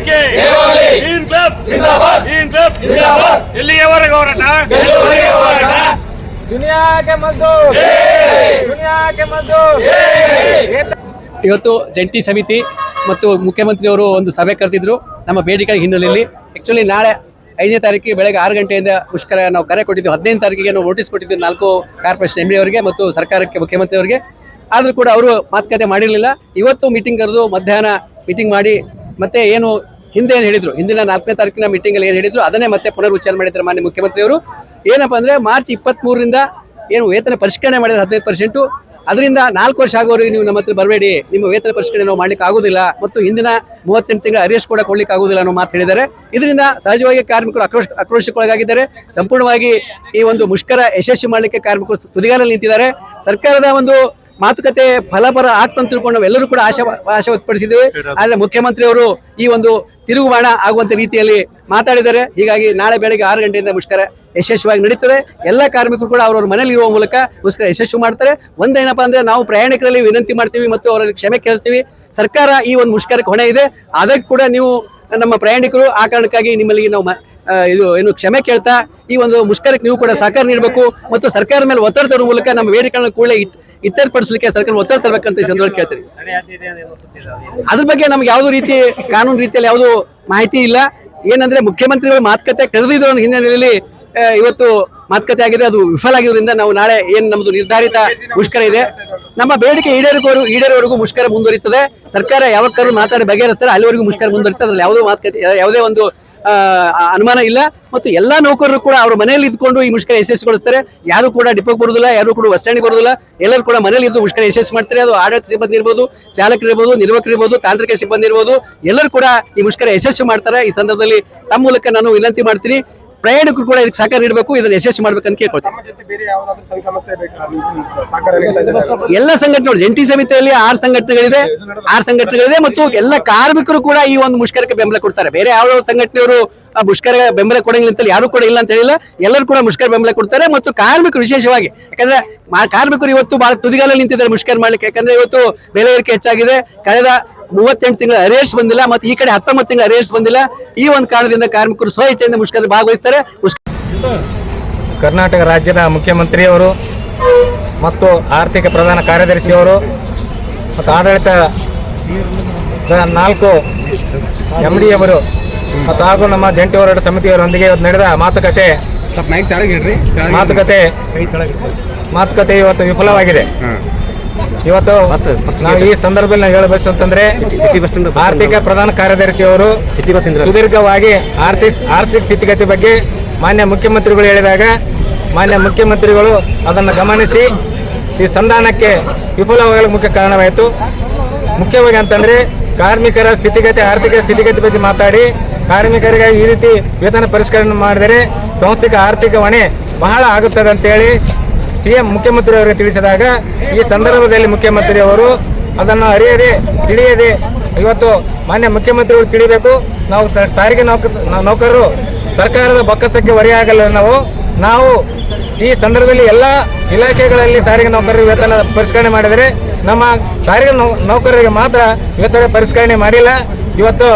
ಹೋರಾಟಕ್ಕೆ ಇಲ್ಲಿಯವರೆಗೆ ಹೋರಾಟ? ಹೋರಾಟ? ದುನಿಯಾಗೆ ಮದ್ದು. ದುನಿಯಾಗೆ ಮದ್ದು. ಇವತ್ತು ಜಂಟಿ ಸಮಿತಿ ಮತ್ತು ಮುಖ್ಯಮಂತ್ರಿಯವರು ಒಂದು ಸಭೆ ಕರೆದಿದ್ರು ನಮ್ಮ ಬೇಡಿಕೆ ಹಿನ್ನೆಲೆಯಲ್ಲಿ. ಆ್ಯಕ್ಚುಲಿ ನಾಳೆ ಐದನೇ ತಾರೀಕಿಗೆ ಬೆಳಗ್ಗೆ ಆರು ಗಂಟೆಯಿಂದ ಮುಷ್ಕರ ನಾವು ಕರೆ ಕೊಟ್ಟಿದ್ದೀವಿ ಹದಿನೈದು ತಾರೀಕಿಗೆ ನಾವು ನೋಟಿಸ್ ಕೊಟ್ಟಿದ್ದೀವಿ ನಾಲ್ಕು ಕಾರ್ಪೊರೇಷನ್ ಎಂ ಎ ಅವರಿಗೆ ಮತ್ತು ಸರ್ಕಾರಕ್ಕೆ ಮುಖ್ಯಮಂತ್ರಿಯವರಿಗೆ ಆದರೂ ಕೂಡ ಅವರು ಮಾತುಕತೆ ಮಾಡಿರಲಿಲ್ಲ. ಇವತ್ತು ಮೀಟಿಂಗ್ ಕರೆದು ಮಧ್ಯಾಹ್ನ ಮೀಟಿಂಗ್ ಮಾಡಿ ಮತ್ತೆ ಏನು ಹಿಂದೆ ಏನು ಹೇಳಿದ್ರು? ಹಿಂದಿನ ನಾಲ್ಕನೇ ತಾರೀಕಿನ ಮೀಟಿಂಗಲ್ಲಿ ಏನು ಹೇಳಿದ್ರು? ಅದನ್ನೇ ಮತ್ತೆ ಪುನರುಚ್ಚಾರ ಮಾಡಿದ್ದಾರೆ ಮಾನ್ಯ ಮುಖ್ಯಮಂತ್ರಿಯವರು. ಏನಪ್ಪ ಅಂದರೆ ಮಾರ್ಚ್ ಇಪ್ಪತ್ತ್ಮೂರರಿಂದ ಏನು ವೇತನ ಪರಿಷ್ಕರಣೆ ಮಾಡಿದ್ರೆ ಹದಿನೈದು ಪರ್ಸೆಂಟು ಅದರಿಂದ ನಾಲ್ಕು ವರ್ಷ ಆಗೋವರೆಗೆ ನೀವು ನಮ್ಮ ಹತ್ರ ಬರಬೇಡಿ. ನಿಮ್ಮ ವೇತನ ಪರಿಷ್ಕರಣೆ ನಾವು ಮಾಡ್ಲಿಕ್ಕೆ ಆಗೋದಿಲ್ಲ. ಮತ್ತು ಹಿಂದಿನ ಮೂವತ್ತೆಂಟು ತಿಂಗಳ ಅರಿಯಸ್ ಕೂಡ ಕೊಡ್ಲಿಕ್ಕೆ ಆಗೋದಿಲ್ಲ ಅನ್ನೋ ಮಾತು ಹೇಳಿದ್ದಾರೆ. ಇದರಿಂದ ಸಹಜವಾಗಿ ಕಾರ್ಮಿಕರು ಆಕ್ರೋಶ, ಆಕ್ರೋಶಕ್ಕೊಳಗಾಗಿದ್ದಾರೆ. ಸಂಪೂರ್ಣವಾಗಿ ಈ ಒಂದು ಮುಷ್ಕರ ಯಶಸ್ವಿ ಮಾಡಲಿಕ್ಕೆ ಕಾರ್ಮಿಕರು ತುದಿಗಾಲಲ್ಲಿ ನಿಂತಿದ್ದಾರೆ. ಸರ್ಕಾರದ ಒಂದು ಮಾತುಕತೆ ಫಲಪರ ಆಗ್ತಂತ ತಿಳ್ಕೊಂಡು ನಾವೆಲ್ಲರೂ ಕೂಡ ಆಶಾ ಆಶೆ ವ್ಯಕ್ತಪಡಿಸಿದ್ದೇವೆ. ಆದರೆ ಮುಖ್ಯಮಂತ್ರಿಯವರು ಈ ಒಂದು ತಿರುಗುಬಾಣ ಆಗುವಂತ ರೀತಿಯಲ್ಲಿ ಮಾತಾಡಿದ್ದಾರೆ. ಹೀಗಾಗಿ ನಾಳೆ ಬೆಳಗ್ಗೆ ಆರು ಗಂಟೆಯಿಂದ ಮುಷ್ಕರ ಯಶಸ್ವಿಯಾಗಿ ನಡೀತದೆ. ಎಲ್ಲ ಕಾರ್ಮಿಕರು ಕೂಡ ಅವರವ್ರ ಮನೇಲಿ ಇರುವ ಮೂಲಕ ಮುಷ್ಕರ ಯಶಸ್ವಿ ಮಾಡ್ತಾರೆ. ಒಂದೇನಪ್ಪ ಅಂದ್ರೆ ನಾವು ಪ್ರಯಾಣಿಕರಲ್ಲಿ ವಿನಂತಿ ಮಾಡ್ತೀವಿ ಮತ್ತು ಅವರಲ್ಲಿ ಕ್ಷಮೆ ಕೇಳಿಸ್ತೀವಿ. ಸರ್ಕಾರ ಈ ಒಂದು ಮುಷ್ಕರಕ್ಕೆ ಹೊಣೆ ಇದೆ. ಅದಕ್ಕೆ ಕೂಡ ನೀವು ನಮ್ಮ ಪ್ರಯಾಣಿಕರು ಆ ಕಾರಣಕ್ಕಾಗಿ ನಿಮ್ಮಲ್ಲಿ ನಾವು ಇದು ಏನು ಕ್ಷಮೆ ಕೇಳ್ತಾ, ಈ ಒಂದು ಮುಷ್ಕರಕ್ಕೆ ನೀವು ಕೂಡ ಸಹಕಾರ ನೀಡಬೇಕು ಮತ್ತು ಸರ್ಕಾರ ಮೇಲೆ ಒತ್ತಡ ತರುವ ಮೂಲಕ ನಮ್ಮ ಬೇಡಿಕೆಗಳನ್ನು ಕೂಡಲೇ ಇತ್ತರ್ಪಡಿಸಲಿಕ್ಕೆ ಸರ್ಕಾರ ಒತ್ತಡ ತರಬೇಕಂತ ಈ ಸಂದರ್ಭದಲ್ಲಿ ಕೇಳ್ತೀವಿ. ಅದ್ರ ಬಗ್ಗೆ ನಮ್ಗೆ ಯಾವುದೇ ರೀತಿ, ಕಾನೂನು ರೀತಿಯಲ್ಲಿ ಯಾವುದು ಮಾಹಿತಿ ಇಲ್ಲ. ಏನಂದ್ರೆ ಮುಖ್ಯಮಂತ್ರಿಗಳು ಮಾತುಕತೆ ಕರೆದಿದ್ರು ಅನ್ನೋ ಹಿನ್ನೆಲೆಯಲ್ಲಿ ಇವತ್ತು ಮಾತುಕತೆ ಆಗಿದೆ, ಅದು ವಿಫಲ ಆಗಿರೋದ್ರಿಂದ ನಾವು ನಾಳೆ ಏನು ನಮ್ಮದು ನಿರ್ಧಾರಿತ ಮುಷ್ಕರ ಇದೆ. ನಮ್ಮ ಬೇಡಿಕೆ ಈಡೇರಿಕೋರು ಈಡೇರೋವರೆಗೂ ಮುಷ್ಕರ ಮುಂದುವರಿತದೆ. ಸರ್ಕಾರ ಕರೆದು ಮಾತಾಡಿ ಬಗೆಹರಿಸ್ತಾರೆ, ಅಲ್ಲಿವರೆಗೂ ಮುಷ್ಕರ ಮುಂದುವರಿತದೆ. ಅದ್ರಲ್ಲಿ ಯಾವುದೋ ಮಾತುಕತೆ, ಯಾವುದೇ ಒಂದು ಅನುಮಾನ ಇಲ್ಲ. ಮತ್ತು ಎಲ್ಲಾ ನೌಕರರು ಕೂಡ ಅವ್ರ ಮನೆಯಲ್ಲಿ ಇದ್ಕೊಂಡು ಈ ಮುಷ್ಕರ ಯಶಸ್ವಿಗೊಳಿಸ್ತಾರೆ ಯಾರು ಕೂಡ ಡಿಪೋಗೆ ಬರುದಿಲ್ಲ, ಯಾರು ಕೂಡ ಬಸ್ ಬರೋದಿಲ್ಲ. ಎಲ್ಲರೂ ಕೂಡ ಮನೇಲಿ ಇದ್ದು ಮುಷ್ಕರ ಯಶಸ್ವಿ ಮಾಡ್ತಾರೆ. ಅದು ಆಡಳಿತ ಸಿಬ್ಬಂದಿ ಇರ್ಬೋದು, ಚಾಲಕರು ಇರ್ಬೋದು, ನಿರ್ವಾಹಕರು ಇರ್ಬೋದು, ತಾಂತ್ರಿಕ ಸಿಬ್ಬಂದಿ ಇರ್ಬೋದು. ಎಲ್ಲರೂ ಕೂಡ ಈ ಮುಷ್ಕರ ಯಶಸ್ವಿ ಮಾಡ್ತಾರೆ. ಈ ಸಂದರ್ಭದಲ್ಲಿ ತಮ್ಮ ಮೂಲಕ ನಾನು ವಿನಂತಿ ಮಾಡ್ತೀನಿ. ಪ್ರಯಾಣಿಕರು ಕೂಡ ಇದಕ್ಕೆ ಸಹಕಾರ ನೀಡಬೇಕು ಇದನ್ನು ಯಶಸ್ವಿ ಮಾಡಬೇಕು ಅಂತ ನಮ್ಮ ಜೊತೆ ಬೇರೆ ಯಾವ್ದಾದ್ರು ಸಂಘ ಸಮಸ್ಯೆ ಬೇಕಾ? ಸಹಕಾರ ನೀಡ್ತಾ ಇದ್ದಾರೆ? ಎಲ್ಲ ಸಂಘಟನೆಗಳು ಜಂಟಿ ಸಮಿತಿಯಲ್ಲಿ ಆರು ಸಂಘಟನೆಗಳಿದೆ ಆರು ಸಂಘಟನೆಗಳಿದೆ ಮತ್ತು ಎಲ್ಲ ಕಾರ್ಮಿಕರು ಕೂಡ ಈ ಒಂದು ಮುಷ್ಕರಕ್ಕೆ ಬೆಂಬಲ ಕೊಡ್ತಾರೆ. ಬೇರೆ ಯಾವ ಸಂಘಟನೆಯವರು ಆ ಮುಷ್ಕರ ಬೆಂಬಲ ಕೊಡಂಗಿಲ್ಲ ಅಂತ ಯಾರು ಕೂಡ ಇಲ್ಲ ಅಂತ ಹೇಳಿಲ್ಲ. ಎಲ್ಲರೂ ಕೂಡ ಮುಷ್ಕರ ಬೆಂಬಲ ಕೊಡ್ತಾರೆ ಮತ್ತು ಕಾರ್ಮಿಕರು ವಿಶೇಷವಾಗಿ ಯಾಕಂದ್ರೆ ಕಾರ್ಮಿಕರು ಇವತ್ತು ಬಹಳ ತುದಿಗಾಲಲ್ಲಿ ನಿಂತಿದ್ದಾರೆ ಮುಷ್ಕರ ಮಾಡ್ಲಿಕ್ಕೆ. ಯಾಕಂದ್ರೆ ಇವತ್ತು ಬೆಲೆ ಏರಿಕೆ ಹೆಚ್ಚಾಗಿದೆ. ಕಳೆದ ಮೂವತ್ತೆಂಟು ತಿಂಗಳ ಅರೇಸ್ ಬಂದಿಲ್ಲ ಮತ್ತೆ ಈ ಕಡೆ ಹತ್ತೊಂಬತ್ತು ತಿಂಗಳ ಅರೇಸ್ ಬಂದಿಲ್ಲ. ಈ ಒಂದು ಕಾರಣದಿಂದ ಕಾರ್ಮಿಕರು ಸ್ವ ಇಚ್ಛೆಯಿಂದ ಮುಷ್ಕರ ಭಾಗವಹಿಸ್ತಾರೆ. ಕರ್ನಾಟಕ ರಾಜ್ಯದ ಮುಖ್ಯಮಂತ್ರಿಯವರು ಮತ್ತು ಆರ್ಥಿಕ ಪ್ರಧಾನ ಕಾರ್ಯದರ್ಶಿಯವರು ಮತ್ತು ಆಡಳಿತ ನಾಲ್ಕು ಎಂ ಡಿ ಅವರು ಮತ್ತು ಹಾಗೂ ನಮ್ಮ ಜಂಟಿ ಹೋರಾಟ ಸಮಿತಿಯವರೊಂದಿಗೆ ಇವತ್ತು ನಡೆದ ಮಾತುಕತೆ ಮಾತುಕತೆ ಮಾತುಕತೆ ಇವತ್ತು ವಿಫಲವಾಗಿದೆ. ಇವತ್ತು ನಾವು ಈ ಸಂದರ್ಭದಲ್ಲಿ ನಾವು ಹೇಳಬೇಕಂತಂದ್ರೆ ಆರ್ಥಿಕ ಪ್ರಧಾನ ಕಾರ್ಯದರ್ಶಿ ಅವರು ಸುದೀರ್ಘವಾಗಿ ಆರ್ಥಿಕ ಆರ್ಥಿಕ ಸ್ಥಿತಿಗತಿ ಬಗ್ಗೆ ಮಾನ್ಯ ಮುಖ್ಯಮಂತ್ರಿಗಳು ಹೇಳಿದಾಗ ಮಾನ್ಯ ಮುಖ್ಯಮಂತ್ರಿಗಳು ಅದನ್ನು ಗಮನಿಸಿ ಈ ಸಂಧಾನಕ್ಕೆ ವಿಫಲವಾಗಲು ಮುಖ್ಯ ಕಾರಣವಾಯಿತು. ಮುಖ್ಯವಾಗಿ ಅಂತಂದ್ರೆ ಕಾರ್ಮಿಕರ ಸ್ಥಿತಿಗತಿ ಆರ್ಥಿಕ ಸ್ಥಿತಿಗತಿ ಬಗ್ಗೆ ಮಾತಾಡಿ ಕಾರ್ಮಿಕರಿಗೆ ಈ ರೀತಿ ವೇತನ ಪರಿಷ್ಕರಣೆ ಮಾಡಿದರೆ ಸಂಸ್ಥೆಗೆ ಆರ್ಥಿಕ ಹೊಣೆ ಬಹಳ ಆಗುತ್ತದೆ ಅಂತೇಳಿ ಸಿಎಂ ಮುಖ್ಯಮಂತ್ರಿ ಅವರಿಗೆ ತಿಳಿಸಿದಾಗ ಈ ಸಂದರ್ಭದಲ್ಲಿ ಮುಖ್ಯಮಂತ್ರಿ ಅವರು ಅದನ್ನು ಅರಿಯದೆ, ತಿಳಿಯದೆ ಇವತ್ತು ಮಾನ್ಯ ಮುಖ್ಯಮಂತ್ರಿಗಳು ತಿಳಿಬೇಕು. ನಾವು ಸಾರಿಗೆ ನೌಕ, ನೌಕರರು ಸರ್ಕಾರದ ಬೊಕ್ಕಸಕ್ಕೆ ಹೊರೆಯಾಗಲ್ಲ ನಾವು. ನಾವು ಈ ಸಂದರ್ಭದಲ್ಲಿ ಎಲ್ಲ ಇಲಾಖೆಗಳಲ್ಲಿ ಸಾರಿಗೆ ನೌಕರರಿಗೆ ವೇತನ ಪರಿಷ್ಕರಣೆ ಮಾಡಿದರೆ ನಮ್ಮ ಸಾರಿಗೆ ನೌಕರರಿಗೆ ಮಾತ್ರ ವೇತನ ಪರಿಷ್ಕರಣೆ ಮಾಡಿಲ್ಲ. ಇವತ್ತು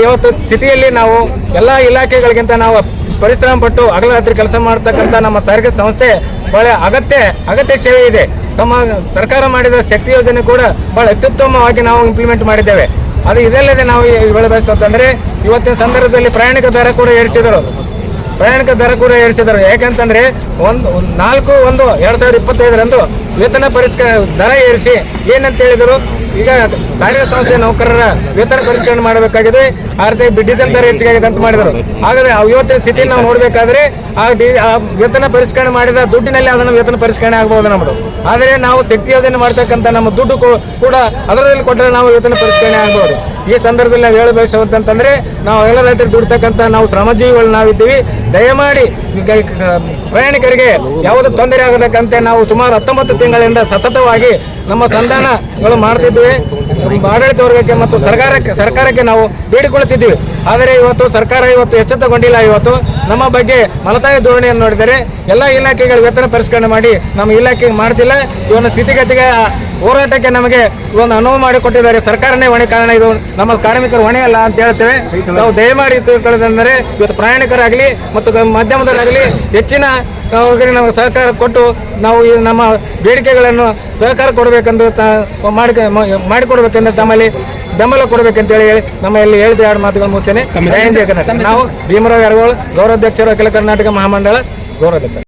ಇವತ್ತು ಸ್ಥಿತಿಯಲ್ಲಿ ನಾವು ಎಲ್ಲ ಇಲಾಖೆಗಳಿಗಿಂತ ನಾವು ಪರಿಶ್ರಮ ಪಟ್ಟು ಹಗಲ ರಾತ್ರಿ ಕೆಲಸ ಮಾಡ್ತಕ್ಕಂಥ ನಮ್ಮ ಸಾರಿಗೆ ಸಂಸ್ಥೆ ಬಹಳ ಅಗತ್ಯ ಅಗತ್ಯ ಸೇವೆ ಇದೆ. ನಮ್ಮ ಸರ್ಕಾರ ಮಾಡಿದ ಶಕ್ತಿ ಯೋಜನೆ ಕೂಡ ಬಹಳ ಅತ್ಯುತ್ತಮವಾಗಿ ನಾವು ಇಂಪ್ಲಿಮೆಂಟ್ ಮಾಡಿದ್ದೇವೆ. ಅದು ಇದಲ್ಲದೆ ನಾವು ಹೇಳಬೇಕು ಅಂತಂದ್ರೆ ಇವತ್ತಿನ ಸಂದರ್ಭದಲ್ಲಿ ಪ್ರಯಾಣಿಕ ದರ ಕೂಡ ಏರಿಸಿದರು. ಪ್ರಯಾಣಿಕ ದರ ಕೂಡ ಏರಿಸಿದರು. ಯಾಕಂತಂದರೆ ಒಂದು ನಾಲ್ಕು, ಒಂದು ಎರಡು ಸಾವಿರದ ಇಪ್ಪತ್ತೈದರಂದು ವೇತನ ಪರಿಷ್ಕರ, ದರ ಏರಿಸಿ, ಏನಂತ ಹೇಳಿದರು? ಈಗ ಸಾರಿಗೆ ಸಂಸ್ಥೆ ನೌಕರರ ವೇತನ ಪರಿಷ್ಕರಣೆ ಮಾಡಬೇಕಾಗಿದೆ. ಆರ್ಥಿಕ ಡೀಸೆಲ್ ದರ ಹೆಚ್ಚಿಗಾಗಿದೆ ಅಂತ ಮಾಡಿದರು. ಹಾಗಾದ್ರೆ ಇವತ್ತಿನ ಸ್ಥಿತಿ ನಾವು ನೋಡಬೇಕಾದ್ರೆ ಆ ಡಿ, ಆ ವೇತನ ಪರಿಷ್ಕರಣೆ ಮಾಡಿದ ದುಡ್ಡಿನಲ್ಲಿ ಅದನ್ನು ವೇತನ ಪರಿಷ್ಕರಣೆ ಆಗಬಹುದು ನಮ್ಮದು ಆದರೆ ನಾವು ಶಕ್ತಿ ಯೋಜನೆ ಮಾಡ್ತಕ್ಕಂಥ ನಮ್ಮ ದುಡ್ಡು ಕೂಡ ಅದರಲ್ಲಿ ಕೊಟ್ಟರೆ ನಾವು ವೇತನ ಪರಿಷ್ಕರಣೆ ಆಗಬಹುದು ಈ ಸಂದರ್ಭದಲ್ಲಿ ನಾವು ಹೇಳಬೇಕಂತಂದ್ರೆ ನಾವು ಎಲ್ಲ ರೈತರು ದುಡ್ತಕ್ಕಂಥ ನಾವು ಶ್ರಮಜೀವಿಗಳು ನಾವಿದ್ದೀವಿ. ದಯಮಾಡಿ ಪ್ರಯಾಣಿಕರಿಗೆ ಯಾವುದೇ ತೊಂದರೆ ಆಗತಕ್ಕಂತೆ ನಾವು ಸುಮಾರು ಹತ್ತೊಂಬತ್ತು ತಿಂಗಳಿಂದ ಸತತವಾಗಿ ನಮ್ಮ ಸಂಧಾನಗಳು ಮಾಡ್ತಿದ್ವಿ ಆಡಳಿತ ವರ್ಗಕ್ಕೆ ಮತ್ತು ಸರ್ಕಾರಕ್ಕೆ ಸರ್ಕಾರಕ್ಕೆ ನಾವು ಬೇಡಿಕೊಳ್ಳುತ್ತಿದ್ದೀವಿ. ಆದರೆ ಇವತ್ತು ಸರ್ಕಾರ ಇವತ್ತು ಎಚ್ಚೆತ್ತುಕೊಂಡಿಲ್ಲ ಇವತ್ತು ನಮ್ಮ ಬಗ್ಗೆ ಮಲತಾಯಿ ಧೋರಣೆಯನ್ನು ನೋಡಿದರೆ ಎಲ್ಲ ಇಲಾಖೆಗಳ ವೇತನ ಪರಿಷ್ಕರಣೆ ಮಾಡಿ ನಮ್ಮ ಇಲಾಖೆಗೆ ಮಾಡ್ತಿಲ್ಲ. ಇವನ ಸ್ಥಿತಿಗತಿಗೆ ಹೋರಾಟಕ್ಕೆ ನಮಗೆ ಒಂದು ಅನುವು ಮಾಡಿಕೊಟ್ಟಿದ್ದಾರೆ. ಸರ್ಕಾರನೇ ಹೊಣೆ ಕಾರಣ ಇದು. ನಮ್ಮ ಕಾರ್ಮಿಕರು ಹೊಣೆ ಅಲ್ಲ ಅಂತ ಹೇಳ್ತೇವೆ. ನಾವು ದಯಮಾಡಿ ತಿಳ್ಕೊಳ್ಳೋದಂದರೆ ಇವತ್ತು ಪ್ರಯಾಣಿಕರಾಗಲಿ ಮತ್ತು ಮಾಧ್ಯಮದವರಾಗಲಿ ಮಾಧ್ಯಮದಲ್ಲಾಗಲಿ ಹೆಚ್ಚಿನ ನಮಗೆ ನಾವು ಸಹಕಾರ ಕೊಟ್ಟು ನಾವು ಈ ನಮ್ಮ ಬೇಡಿಕೆಗಳನ್ನು ಸಹಕಾರ ಕೊಡಬೇಕೆಂದು ಮಾಡಿ ಮಾಡಿಕೊಡ್ಬೇಕೆಂದು ತಮ್ಮಲ್ಲಿ ಬೆಂಬಲ ಕೊಡಬೇಕಂತ ಹೇಳಿ ನಮ್ಮ ಇಲ್ಲಿ ಹೇಳಿದ ಎರಡು ಮಾತುಗಳು ಕರ್ನಾಟಕ. ನಾವು ಭೀಮರಾವ್ ಯರಗೋಳ್ ಗೌರವಾಧ್ಯಕ್ಷರು ಅಖಿಲ ಕರ್ನಾಟಕ ಮಹಾಮಂಡಳ ಗೌರವಾಧ್ಯಕ್ಷ